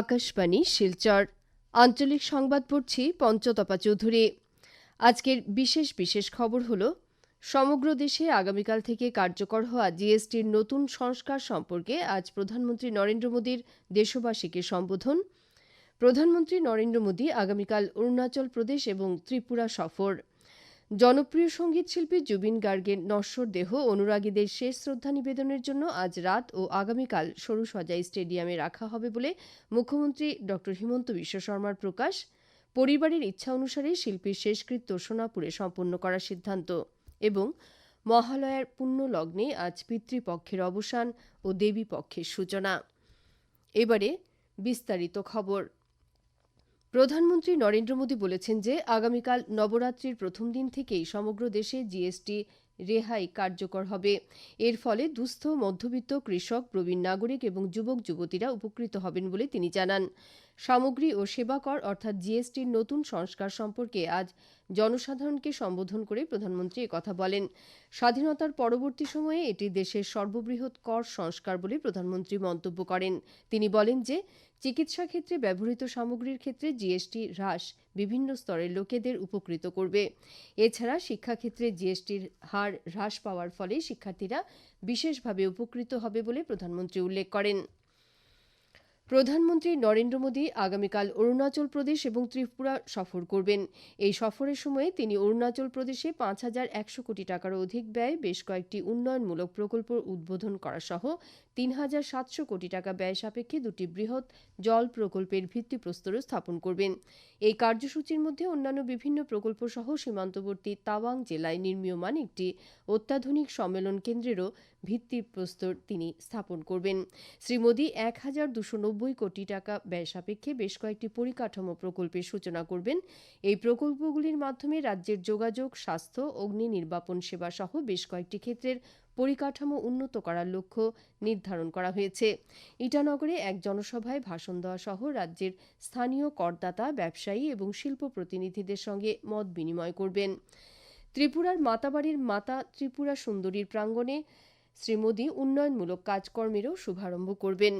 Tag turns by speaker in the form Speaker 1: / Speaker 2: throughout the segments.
Speaker 1: আকাশবাণী, শিলচর। আঞ্চলিক সংবাদ পড়ছি পঞ্চতপা চৌধুরী। আজকের বিশেষ বিশেষ খবর হল, সমগ্র দেশে আগামীকাল থেকে কার্যকর হওয়া জিএসটির নতুন সংস্কার সম্পর্কে আজ প্রধানমন্ত্রী নরেন্দ্র মোদীর দেশবাসীকে সম্বোধন। প্রধানমন্ত্রী নরেন্দ্র মোদী আগামীকাল অরুণাচল প্রদেশ এবং ত্রিপুরা সফর। জনপ্রিয় সংগীত শিল্পী জুবিন গার্গের নশ্বর দেহ অনুরাগীদের শেষ শ্রদ্ধা নিবেদনের জন্য আজ রাত ও আগামীকাল সরুসজাই স্টেডিয়ামে রাখা হবে বলে মুখ্যমন্ত্রী ড হিমন্ত বিশ্ব শর্মার প্রকাশ। পরিবারের ইচ্ছা অনুসারে শিল্পীর শেষকৃত্য সোনাপুরে সম্পন্ন করার সিদ্ধান্ত এবং মহালয়ার পুণ্য লগ্নে আজ পিতৃপক্ষের অবসান ও দেবী পক্ষের সূচনা। এবারে বিস্তারিত খবর। প্রধানমন্ত্রী নরেন্দ্র মোদী বলেছেন যে, আগামীকাল নবরাত্রির প্রথম দিন থেকেই সমগ্র দেশে জিএসটি রেহাই কার্যকর হবে। এর ফলে দুস্থ, মধ্যবিত্ত, কৃষক, প্রবীণ নাগরিক এবং যুবক, যুবতীরা উপকৃত হবেন বলে তিনি জানান। সামগ্রী ও সেবা কর, অর্থাৎ জিএসটির নতুন সংস্কার সম্পর্কে আজ জনসাধারণকে সম্বোধন করে প্রধানমন্ত্রী কথা বলেন। স্বাধীনতার পরবর্তী সময়ে এটি দেশের সর্ববৃহৎ কর সংস্কার বলে প্রধানমন্ত্রী মন্তব্য করেন। তিনি বলেন যে, চিকিৎসা ক্ষেত্রে ব্যবহৃত সামগ্রীর ক্ষেত্রে জিএসটি হ্রাস বিভিন্ন স্তরের লোকেদের উপকৃত করবে। এছাড়া শিক্ষাক্ষেত্রে জিএসটির হার হ্রাস পাওয়ার ফলে শিক্ষার্থীরা বিশেষভাবে উপকৃত হবে বলে প্রধানমন্ত্রী উল্লেখ করেন। প্রধানমন্ত্রী নরেন্দ্র মোদী আগামীকাল অরুণাচল প্রদেশ এবং ত্রিপুরা সফর করবেন। এই সফরের সময়ে তিনি অরুণাচল প্রদেশে পাঁচ হাজার একশো কোটি টাকারও অধিক ব্যয় বেশ কয়েকটি উন্নয়নমূলক প্রকল্প উদ্বোধন করা সহ তিন হাজার সাতশো কোটি টাকা ব্যয় সাপেক্ষে দুটি বৃহৎ জল প্রকল্পের ভিত্তিপ্রস্তরও স্থাপন করবেন। এই কার্যসূচির মধ্যে অন্যান্য বিভিন্ন প্রকল্প সহ সীমান্তবর্তী তাওয়াং জেলায় নির্মীয়মান একটি অত্যাধুনিক সম্মেলন কেন্দ্রেরও ভিত্তিপ্রস্তর তিনি স্থাপন করবেন। শ্রী মোদী এক হাজার দুশো নব্বই কোটি টাকা ব্যয় সাপেক্ষে বেশ কয়েকটি পরিকাঠামো প্রকল্পের সূচনা করবেন। এই প্রকল্পগুলির মাধ্যমে রাজ্যের যোগাযোগ, স্বাস্থ্য, অগ্নি নির্বাপন সেবা সহ বেশ কয়েকটি ক্ষেত্রের পরিকাঠামো উন্নত করার লক্ষ্য নির্ধারণ করা হয়েছে। ইটানগরে এক জনসভায় ভাষণ দেওয়া সহ রাজ্যের স্থানীয় করদাতা, ব্যবসায়ী এবং শিল্প প্রতিনিধিদের সঙ্গে মত বিনিময় করবেন। ত্রিপুরার মাতাবাড়ির মাতা ত্রিপুরা সুন্দরীর প্রাঙ্গণে শ্রী মোদী উন্নয়নমূলক কাজকর্মেরও শুভারম্ভ করবেন।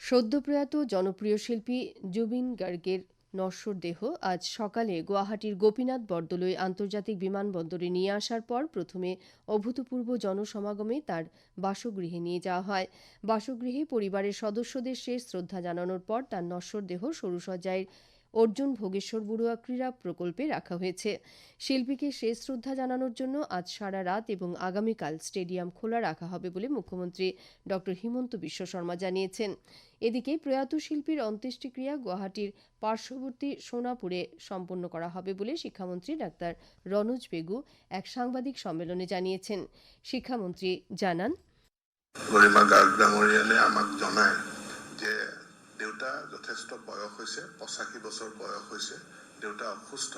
Speaker 1: সদ্যপ্রয়াত জনপ্রিয় শিল্পী জুবিন গার্গের নশ্বর দেহ আজ সকালে গুয়াহাটির গোপীনাথ বরদলৈ আন্তর্জাতিক বিমানবন্দরে নিয়ে আসার পর প্রথমে অভূতপূর্ব জনসমাগমে তার বাসগৃহে নিয়ে যাওয়া হয়। বাসগৃহে পরিবারের সদস্যদের শেষ শ্রদ্ধা জানানোর পর তার নশ্বর দেহ সরুসজ্জায় অর্জুন ভোগেশ্বর বড়ুয়া ক্রীড়া প্রকল্পে রাখা হয়েছে। শিল্পীকে শেষ শ্রদ্ধা জানানোর জন্য আজ সারা রাত এবং আগামীকাল স্টেডিয়াম খোলা রাখা হবে বলে মুখ্যমন্ত্রী ড হিমন্ত বিশ্ব শর্মা জানিয়েছেন। এদিকে প্রয়াত শিল্পীর অন্ত্যেষ্টিক্রিয়া গুয়াহাটির পার্শ্ববর্তী সোনাপুরে সম্পন্ন করা হবে বলে শিক্ষামন্ত্রী ডাক্তার রনোজ বেগু এক সাংবাদিক সম্মেলনে জানিয়েছেন। শিক্ষামন্ত্রী জানান
Speaker 2: জনায় যে দেউতা যথেষ্ট বয়স হৈছে পঁচাশী বছৰ বয়স হৈছে দেউতা অসুস্থ।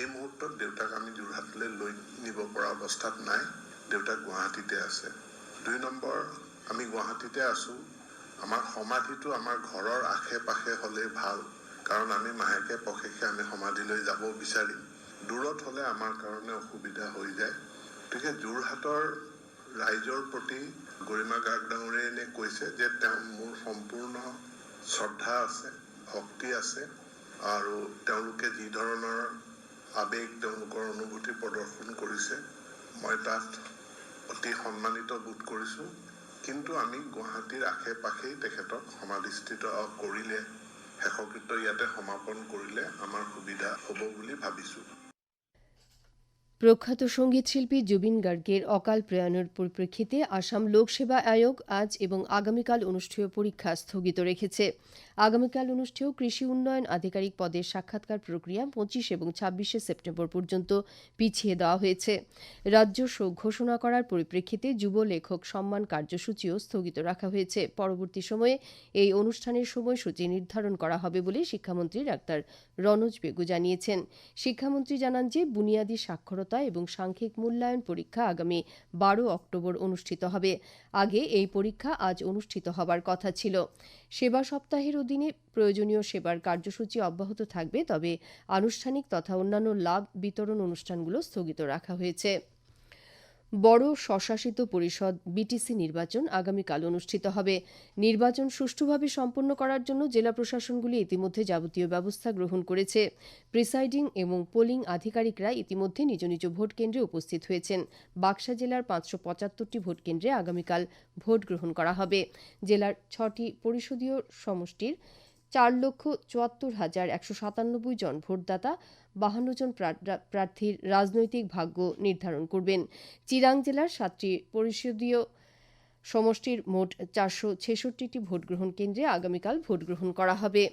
Speaker 2: এই মুহূৰ্তত দেউতাক আমি যোৰহাটলৈ লৈ নিব পৰা অৱস্থাত নাই দেউতা গুৱাহাটীতে আছে। দুই নম্বৰ আমি গুৱাহাটীতে আছোঁ। আমাৰ সমাধিটো আমাৰ ঘৰৰ আশে পাশে হ'লেই ভাল কাৰণ আমি মাহেকে পষেকে আমি সমাধিলৈ যাব বিচাৰিম। দূৰত হ'লে আমাৰ কাৰণে অসুবিধা হৈ যায়। গতিকে যোৰহাটৰ ৰাইজৰ প্ৰতি গৰিমা গাৰ্গ ডাঙৰীয়ানে কৈছে যে তেওঁ মোৰ সম্পূৰ্ণ শ্ৰদ্ধা আছে ভক্তি আছে আৰু তেওঁলোকে যি ধৰণৰ আৱেগ তেওঁলোকৰ অনুভূতি প্ৰদৰ্শন কৰিছে মই তাত অতি সন্মানিত বোধ কৰিছোঁ। কিন্তু আমি গুৱাহাটীৰ আশে পাশেই তেখেতক সমাধিস্থিত কৰিলে শেষকৃত্য ইয়াতে সমাপন কৰিলে আমাৰ সুবিধা হ'ব বুলি ভাবিছোঁ।
Speaker 1: প্রখ্যাত সঙ্গীতশিল্পী জুবিন গার্গের অকাল প্রয়াণের পরিপ্রেক্ষিতে আসাম লোকসেবা আয়োগ আজ এবং আগামীকাল অনুষ্ঠেয় পরীক্ষা স্থগিত রেখেছে। আগামীকাল অনুষ্ঠেয় কৃষি উন্নয়ন আধিকারিক পদের সাক্ষাৎকার প্রক্রিয়া পঁচিশ এবং ছাব্বিশে সেপ্টেম্বর পর্যন্ত পিছিয়ে দেওয়া হয়েছে। রাজ্য শোক ঘোষণা করার পরিপ্রেক্ষিতে যুব লেখক সম্মান কার্যসূচিও স্থগিত রাখা হয়েছে। পরবর্তী সময়ে এই অনুষ্ঠানের সময়সূচি নির্ধারণ করা হবে বলে শিক্ষামন্ত্রী ডাক্তার রনোজ বেগু জানিয়েছেন। শিক্ষামন্ত্রী জানান যে, বুনিয়াদী সাক্ষরতা এবং সাংখ্যিক মূল্যায়ন পরীক্ষা আগামী বারো অক্টোবর অনুষ্ঠিত হবে। আগে এই পরীক্ষা আজ অনুষ্ঠিত হবার কথা ছিল। সেবা সপ্তাহের অধীনে প্রয়োজনীয় সেবার কার্যসূচি অব্যাহত থাকবে, তবে আনুষ্ঠানিক তথা অন্যান্য লাভ বিতরণ অনুষ্ঠানগুলো স্থগিত রাখা হয়েছে। বড় স্বশাসিত পরিষদ বিটিসি নির্বাচন আগামীকাল অনুষ্ঠিত হবে। নির্বাচন সুষ্ঠুভাবে সম্পন্ন করার জন্য জেলা প্রশাসনগুলি ইতিমধ্যে যাবতীয় ব্যবস্থা গ্রহণ করেছে। প্রিসাইডিং এবং পোলিং আধিকারিকরা ইতিমধ্যে নিজ নিজ ভোট কেন্দ্রে উপস্থিত হয়েছেন। বাক্সা জেলার পাঁচশো পঁচাত্তরটি ভোট কেন্দ্রে আগামীকাল ভোট গ্রহণ করা হবে। জেলার ছটি পরিষদীয় সমষ্টির চার লক্ষ চুয়াত্তর হাজার একশো সাতানব্বই জন ভোটদাতা বাহান্ন জন প্রা- প্রার্থীর রাজনৈতিক ভাগ্য নির্ধারণ করবেন। চিরাং জেলার সাতটি পরিষদীয় সমষ্টির মোট চারশো ছেষট্টিটি ভোটগ্রহণ কেন্দ্রে আগামীকাল ভোট গ্রহণ করা হবে।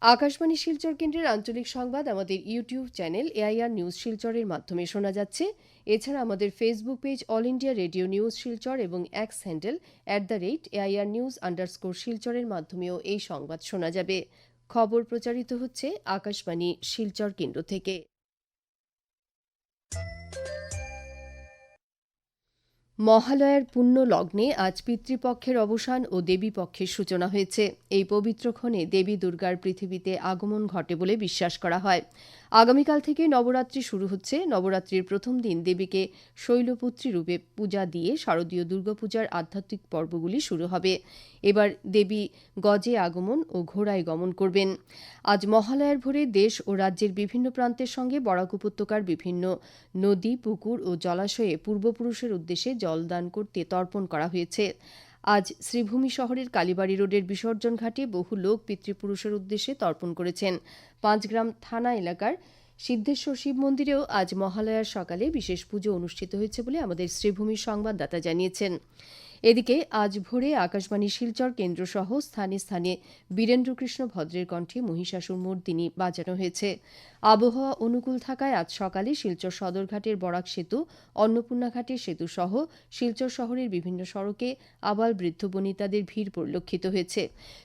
Speaker 1: আকাশবাণী শিলচর কেন্দ্রের আঞ্চলিক সংবাদ আমাদের ইউটিউব চ্যানেল এআইআর নিউজ শিলচরের মাধ্যমে শোনা যাচ্ছে। এছাড়া আমাদের Facebook page All India Radio News Silchar এবং X handle at the rate AIR news underscore শিলচরের মাধ্যমেও এই সংবাদ শোনা যাবে। খবর প্রচারিত হচ্ছে আকাশবাণী শিলচর কেন্দ্র থেকে। মহালয়ার পুণ্য লগ্নে আজ পিতৃপক্ষের অবসান ও দেবীপক্ষের সূচনা হয়েছে। এই পবিত্র ক্ষণে দেবী দুর্গার পৃথিবীতে আগমন ঘটে বলে বিশ্বাস করা হয়। আগামীকাল থেকে নবরাত্রি শুরু হচ্ছে। নবরাত্রির প্রথম দিন দেবীকে শৈলপুত্রী রূপে পূজা দিয়ে শারদীয় দুর্গাপূজার আধ্যাত্মিক পর্বগুলি শুরু হবে। এবার দেবী গজে আগমন ও ঘোড়ায় গমন করবেন। আজ মহালয়ার ভোরে দেশ ও রাজ্যের বিভিন্ন প্রান্তের সঙ্গে বরাক উপত্যকার বিভিন্ন নদী, পুকুর ও জলাশয়ে পূর্বপুরুষের উদ্দেশ্যে জলদান করতে তর্পণ করা হয়েছে। আজ শ্রীভূমি শহরের কালীবাড়ি রোডের বিসর্জন ঘাটে বহু লোক পিতৃপুরুষের উদ্দেশ্যে তর্পণ করেছেন। পাঁচগ্রাম থানা এলাকার সিদ্ধেশ্বর শিব মন্দিরেও আজ মহালয়ার সকালে বিশেষ পুজো অনুষ্ঠিত হয়েছে বলে আমাদের শ্রীভূমির সংবাদদাতা জানিয়েছেন। এদিকে আজ ভোরে আকাশবাণী শিলচর কেন্দ্রসহ স্থানে স্থানে বীরেন্দ্রকৃষ্ণ ভদ্রের কণ্ঠে মহিষাসুর মূর্তিনি বাজানো হয়েছে। আবহাওয়া অনুকূল থাকায় আজ সকালে শিলচর সদরঘাটের বরাক সেতু অন্নপূর্ণা ঘাটের সেতু সহ শিলচর শহরের বিভিন্ন সড়কে আবাল বৃদ্ধ বনিতাদের ভিড় পরিলক্ষিত হয়েছে।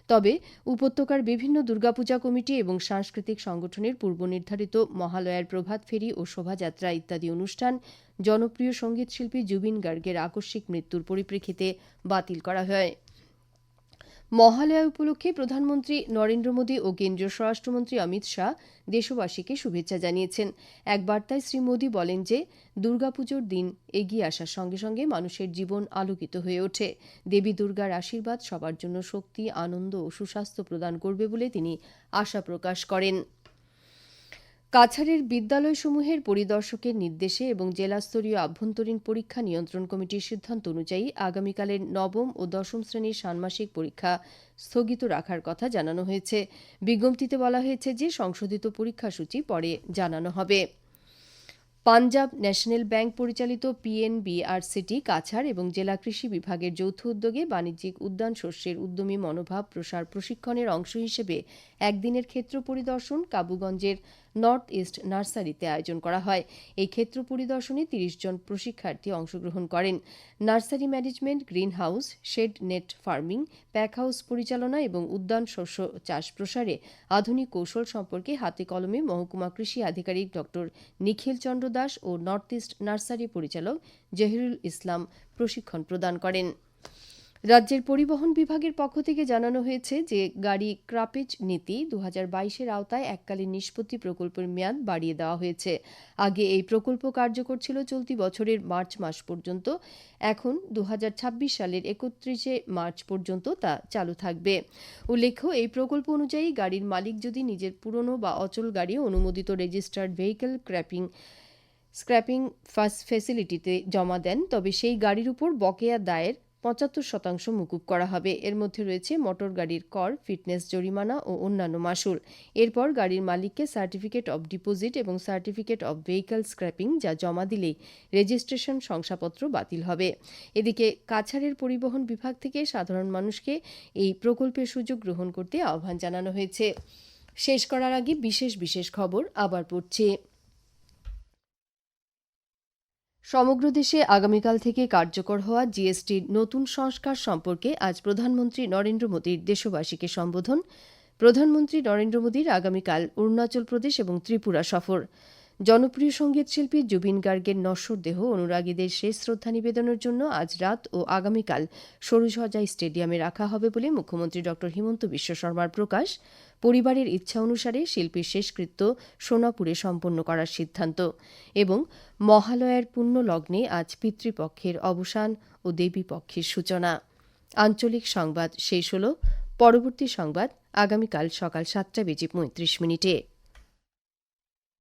Speaker 1: তবে উপত্যকার বিভিন্ন দুর্গাপূজা কমিটি এবং সাংস্কৃতিক সংগঠনের পূর্ব নির্ধারিত মহালয়ার প্রভাত ফেরি ও শোভাযাত্রা ইত্যাদি অনুষ্ঠান জনপ্রিয় সংগীত শিল্পী জুবিন গার্গের আকস্মিক মৃত্যুর পরিপ্রেক্ষিতে বাতিল করা হয়। মহালয়া উপলক্ষে প্রধানমন্ত্রী নরেন্দ্র মোদী ও কেন্দ্রীয় স্বরাষ্ট্রমন্ত্রী অমিত শাহ দেশবাসীকে শুভেচ্ছা জানিয়েছেন। এক বার্তায় শ্রী মোদী বলেন যে, দুর্গাপুজোর দিন এগিয়ে আসার সঙ্গে সঙ্গে মানুষের জীবন আলোকিত হয়ে ওঠে। দেবী দুর্গার আশীর্বাদ সবার জন্য শক্তি, আনন্দ ও সুস্বাস্থ্য প্রদান করবে বলে তিনি আশা প্রকাশ করেন। কাছাড়ের বিদ্যালয়সমূহের পরিদর্শকের নির্দেশে এবং জেলাস্তরীয় আভ্যন্তরীণ পরীক্ষা নিয়ন্ত্রণ কমিটির সিদ্ধান্ত অনুযায়ী আগামীকালের নবম ও দশম শ্রেণির ষান্মাসিক পরীক্ষা স্থগিত রাখার কথা জানানো হয়েছে। বিজ্ঞপ্তিতে বলা হয়েছে যে সংশোধিত পরীক্ষাসূচি পরে জানানো হবে। পাঞ্জাব ন্যাশনাল ব্যাংক পরিচালিত পিএনবিআরসিটি কাছাড় এবং জেলা কৃষি বিভাগের যৌথ উদ্যোগে বাণিজ্যিক উদ্যান শস্যের উদ্যমী মনোভাব প্রসার প্রশিক্ষণের অংশ হিসেবে একদিনের ক্ষেত্র পরিদর্শন কাবুগঞ্জের নর্থ ইস্ট নার্সারিতে আয়োজন করা হয়। এই ক্ষেত্র পরিদর্শনে তিরিশ জন প্রশিক্ষার্থী অংশগ্রহণ করেন। Nursery management green house shed net farming pack house পরিচালনা এবং উদ্যান শস্য চাষ প্রসারে আধুনিক কৌশল সম্পর্কে হাতে কলমে মহকুমা কৃষি আধিকারিক ডক্টর নিখিল চন্দ্র দাস ও নর্থ ইস্ট নার্সারি পরিচালক জহিরুল ইসলাম প্রশিক্ষণ প্রদান করেন। রাজ্যের পরিবহন বিভাগের পক্ষ থেকে জানানো হয়েছে যে গাড়ি ক্রাপেজ নীতি দু হাজার আওতায় এককালীন নিষ্পত্তি প্রকল্পের মেয়াদ বাড়িয়ে দেওয়া হয়েছে। আগে এই প্রকল্প কার্যকর ছিল চলতি বছরের মার্চ মাস পর্যন্ত। এখন দু হাজার ছাব্বিশ সালের একত্রিশে মার্চ পর্যন্ত তা চালু থাকবে। উল্লেখ্য, এই প্রকল্প অনুযায়ী গাড়ির মালিক যদি নিজের পুরনো বা অচল গাড়ি অনুমোদিত রেজিস্টার্ড ভেহিকেল ক্র্যাপিং, স্ক্র্যাপিং ফার্স্ট ফেসিলিটিতে জমা দেন, তবে সেই গাড়ির উপর বকেয়া দায়ের পঁচাত্তর শতাংশ মুকুব করা হবে। এর মধ্যে রয়েছে মোটর গাড়ির কর, ফিটনেস জরিমানা ও অন্যান্য মাসুল। এরপর গাড়ির মালিককে সার্টিফিকেট অব ডিপোজিট এবং সার্টিফিকেট অব ভেহিক্যাল স্ক্র্যাপিং যা জমা দিলেই রেজিস্ট্রেশন শংসাপত্র বাতিল হবে। এদিকে কাছাড়ের পরিবহন বিভাগ থেকে সাধারণ মানুষকে এই প্রকল্পের সুযোগ গ্রহণ করতে আহ্বান জানানো হয়েছে। শেষ করার আগে বিশেষ বিশেষ খবর আবার পড়ছে। সমগ্র দেশে আগামীকাল থেকে কার্যকর হওয়া জিএসটির নতুন সংস্কার সম্পর্কে আজ প্রধানমন্ত্রী নরেন্দ্র মোদীর দেশবাসীকে সম্বোধন। প্রধানমন্ত্রী নরেন্দ্র মোদীর আগামীকাল অরুণাচল প্রদেশ এবং ত্রিপুরা সফর। জনপ্রিয় সংগীত শিল্পী জুবিন গার্গের নশ্বর দেহ অনুরাগীদের শেষ শ্রদ্ধা নিবেদনের জন্য আজ রাত ও আগামীকাল সরুসজাই স্টেডিয়ামে রাখা হবে বলে মুখ্যমন্ত্রী ড হিমন্ত বিশ্ব শর্মার প্রকাশ। পরিবারের ইচ্ছা অনুসারে শিল্পীর শেষকৃত্য সোনাপুরে সম্পন্ন করার সিদ্ধান্ত এবং মহালয়ার পুণ্য লগ্নে আজ পিতৃপক্ষের অবসান ও দেবীপক্ষের সূচনা। আঞ্চলিক সংবাদ শেষ হল। পরবর্তী সংবাদ আগামীকাল সকাল সাতটা বেজে পঁয়ত্রিশ মিনিটে।